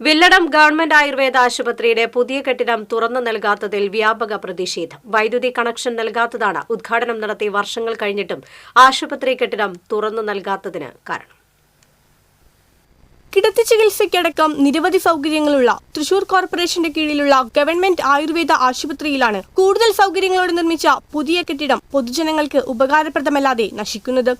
Villadam government Ayurveda ആശുപത്രിയുടെ പുതിയ കെട്ടിടം തുറന്നു നൽകാത്തതിൽ വ്യാപക പ്രതിഷേധം. വൈദ്യുതി കണക്ഷൻ നൽകാത്തതാണ് ഉദ്ഘാടനം നടത്തി വർഷങ്ങൾ കഴിഞ്ഞിട്ടും ആശുപത്രി കെട്ടിടം തുറന്നു നൽകാത്തതിന് കാരണം. കിടത്തി ചികിത്സയ്ക്കടക്കം നിരവധി സൗകര്യങ്ങളുള്ള തൃശൂർ കോർപ്പറേഷന്റെ കീഴിലുള്ള ഗവൺമെന്റ് ആയുർവേദ ആശുപത്രിയിലാണ് കൂടുതൽ സൗകര്യങ്ങളോടെ നിർമ്മിച്ച പുതിയ കെട്ടിടം പൊതുജനങ്ങൾക്ക് ഉപകാരപ്രദമല്ലാതെ നശിക്കുന്നത്.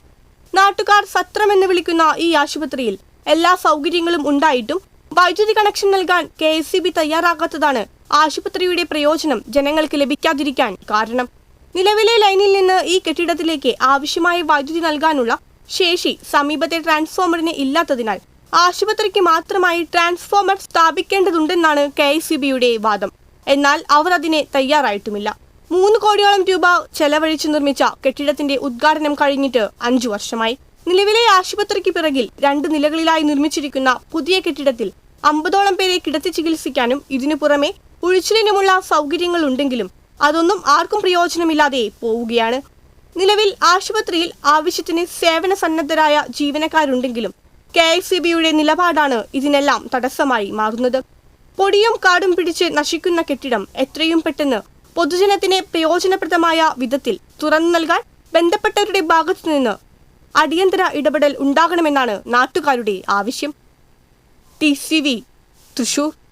നാട്ടുകാർ സത്രം എന്ന് വിളിക്കുന്ന ഈ ആശുപത്രിയിൽ എല്ലാ സൗകര്യങ്ങളും ഉണ്ടായിട്ടും വൈദ്യുതി കണക്ഷൻ നൽകാൻ കെ എസ് സി ബി തയ്യാറാകാത്തതാണ് ആശുപത്രിയുടെ പ്രയോജനം ജനങ്ങൾക്ക് ലഭിക്കാതിരിക്കാൻ കാരണം. നിലവിലെ ലൈനിൽ നിന്ന് ഈ കെട്ടിടത്തിലേക്ക് ആവശ്യമായ വൈദ്യുതി നൽകാനുള്ള ശേഷി സമീപത്തെ ട്രാൻസ്ഫോമറിന് ഇല്ലാത്തതിനാൽ ആശുപത്രിക്ക് മാത്രമായി ട്രാൻസ്ഫോമർ സ്ഥാപിക്കേണ്ടതുണ്ടെന്നാണ് കെ എസ് വാദം. എന്നാൽ അവർ അതിനെ തയ്യാറായിട്ടുമില്ല. മൂന്ന് കോടിയോളം രൂപ ചെലവഴിച്ച് നിർമ്മിച്ച കെട്ടിടത്തിന്റെ ഉദ്ഘാടനം കഴിഞ്ഞിട്ട് അഞ്ചു വർഷമായി. നിലവിലെ ആശുപത്രിക്ക് പിറകിൽ രണ്ട് നിലകളിലായി നിർമ്മിച്ചിരിക്കുന്ന പുതിയ കെട്ടിടത്തിൽ അമ്പതോളം പേരെ കിടത്തി ചികിത്സിക്കാനും ഇതിനു പുറമെ ഉഴിച്ചിലിനുമുള്ള സൗകര്യങ്ങൾ ഉണ്ടെങ്കിലും അതൊന്നും ആർക്കും പ്രയോജനമില്ലാതെ പോവുകയാണ്. നിലവിൽ ആശുപത്രിയിൽ ആവശ്യത്തിന് സേവന സന്നദ്ധരായ ജീവനക്കാരുണ്ടെങ്കിലും കെ എസ് സി ബിയുടെ നിലപാടാണ് ഇതിനെല്ലാം തടസ്സമായി മാറുന്നത്. പൊടിയും കാടും പിടിച്ച് നശിക്കുന്ന കെട്ടിടം എത്രയും പെട്ടെന്ന് പൊതുജനത്തിന് പ്രയോജനപ്രദമായ വിധത്തിൽ തുറന്നു നൽകാൻ ബന്ധപ്പെട്ടവരുടെ ഭാഗത്തു നിന്ന് അടിയന്തര ഇടപെടൽ ഉണ്ടാകണമെന്നാണ് നാട്ടുകാരുടെ ആവശ്യം. T C V Thrissur.